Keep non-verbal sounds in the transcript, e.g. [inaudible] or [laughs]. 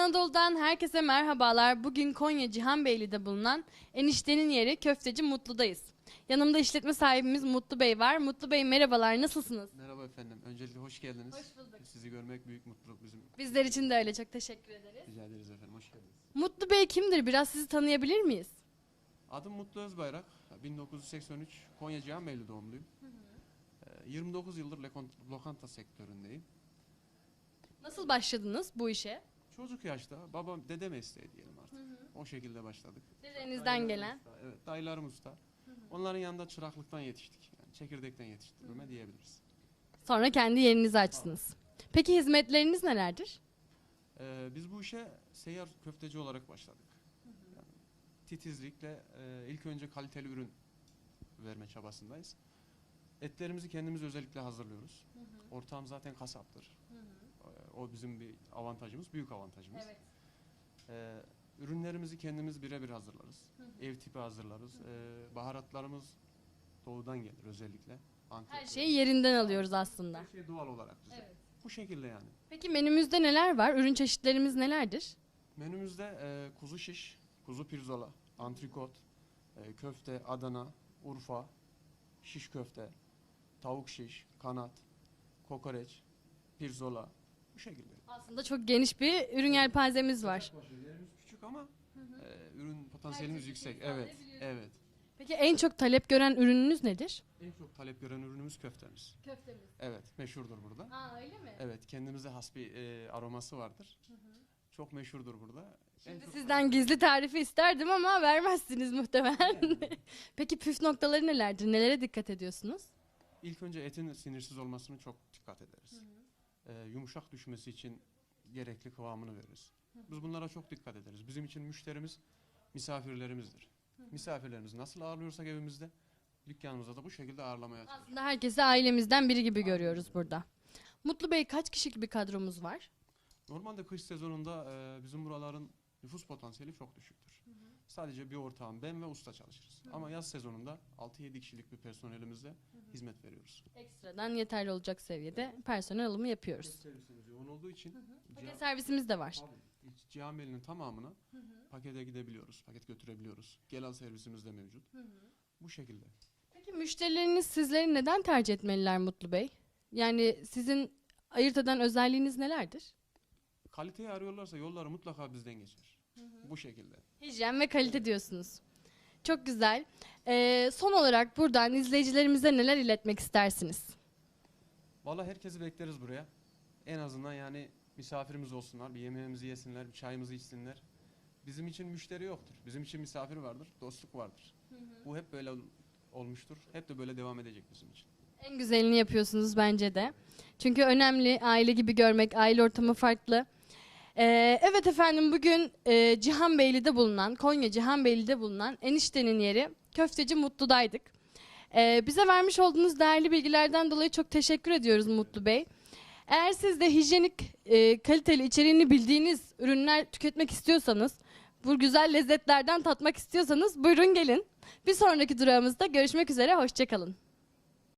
Anadolu'dan herkese merhabalar. Bugün Konya Cihanbeyli'de bulunan eniştenin yeri Köfteci Mutlu'dayız. Yanımda işletme sahibimiz Mutlu Bey var. Mutlu Bey merhabalar, nasılsınız? Merhaba efendim. Öncelikle hoş geldiniz. Hoş bulduk. Sizi görmek büyük mutluluk bizim. Bizler için de öyle, çok teşekkür ederiz. Rica ederiz efendim. Hoş geldiniz. Mutlu Bey kimdir? Biraz sizi tanıyabilir miyiz? Adım Mutlu Özbayrak. 1983 Konya Cihanbeyli doğumluyum. Ee, 29 yıldır lekon- lokanta sektöründeyim. Nasıl başladınız bu işe? Çocuk yaşta babam dede mesleği diyelim artık. O şekilde başladık. Dedenizden gelen. usta, evet, dayılarım usta. Onların yanında çıraklıktan yetiştik. Yani çekirdekten yetiştirme diyebiliriz. Sonra kendi yerinizi açtınız. Peki hizmetleriniz nelerdir? Ee, biz bu işe seyyar köfteci olarak başladık. Yani titizlikle e, ilk önce kaliteli ürün verme çabasındayız. Etlerimizi kendimiz özellikle hazırlıyoruz. Ortağım zaten kasaptır. Ee, O bizim bir avantajımız, büyük avantajımız. Ee, ürünlerimizi kendimiz birebir hazırlarız. Ev tipi hazırlarız. Ee, baharatlarımız doğudan gelir özellikle. Antep Her şeyi yerinden alıyoruz aslında. Her şey doğal olarak bize. Bu şekilde yani. Peki menümüzde neler var? Ürün çeşitlerimiz nelerdir? Menümüzde e, kuzu şiş, kuzu pirzola, antrikot, e, köfte, Adana, Urfa, şiş köfte, tavuk şiş, kanat, kokoreç, pirzola bu şekilde. Aslında çok geniş bir ürün yelpazemiz var. Yerimiz küçük ama e, ürün potansiyelimiz yüksek. Evet, evet. Peki en çok talep gören ürününüz nedir? En çok talep gören ürünümüz köftemiz. Köftemiz. Evet, meşhurdur burada. Aa öyle mi? Evet, kendimize has bir e, aroması vardır. Çok meşhurdur burada. En Şimdi çok sizden gizli tarifi isterdim ama vermezsiniz muhtemelen. [laughs] Peki püf noktaları nelerdir? Nelere dikkat ediyorsunuz? İlk önce etin sinirsiz olmasını çok dikkat ederiz. Ee, yumuşak düşmesi için gerekli kıvamını veririz. Biz bunlara çok dikkat ederiz. Bizim için müşterimiz misafirlerimizdir. Misafirlerimizi nasıl ağırlıyorsak evimizde dükkanımızda da bu şekilde ağırlamaya çalışıyoruz. Aslında herkesi ailemizden biri gibi görüyoruz burada. Mutlu Bey kaç kişilik bir kadromuz var? Normalde kış sezonunda e, bizim buraların nüfus potansiyeli çok düşüktür. Sadece bir ortağım ben ve usta çalışırız. Ama yaz sezonunda 6-7 kişilik bir personelimizle hizmet veriyoruz. Ekstradan yeterli olacak seviyede personel alımı yapıyoruz. Servisimiz yoğun olduğu için Paket servisimiz de var. Tabii. İç Cihanbeyli'nin tamamına pakete gidebiliyoruz. Paket götürebiliyoruz. Gel al servisimiz de mevcut. Bu şekilde. Peki müşterileriniz sizleri neden tercih etmeliler Mutlu Bey? Yani sizin ayırt eden özelliğiniz nelerdir? Kaliteyi arıyorlarsa yolları mutlaka bizden geçer. Bu şekilde. Hijyen ve kalite diyorsunuz. Çok güzel. Ee, son olarak buradan izleyicilerimize neler iletmek istersiniz? Vallahi herkesi bekleriz buraya. En azından yani misafirimiz olsunlar. Bir yemeğimizi yesinler, bir çayımızı içsinler. Bizim için müşteri yoktur. Bizim için misafir vardır, dostluk vardır. Bu hep böyle ol- olmuştur. Hep de böyle devam edecek bizim için. En güzelini yapıyorsunuz bence de. Çünkü önemli aile gibi görmek, aile ortamı farklı. Ee, evet efendim bugün e, Cihanbeyli'de bulunan, Konya Cihanbeyli'de bulunan eniştenin yeri Köfteci Mutlu'daydık. Ee, bize vermiş olduğunuz değerli bilgilerden dolayı çok teşekkür ediyoruz Mutlu Bey. Eğer siz de hijyenik, e, kaliteli, içeriğini bildiğiniz ürünler tüketmek istiyorsanız, bu güzel lezzetlerden tatmak istiyorsanız buyurun gelin. Bir sonraki durağımızda görüşmek üzere, hoşçakalın.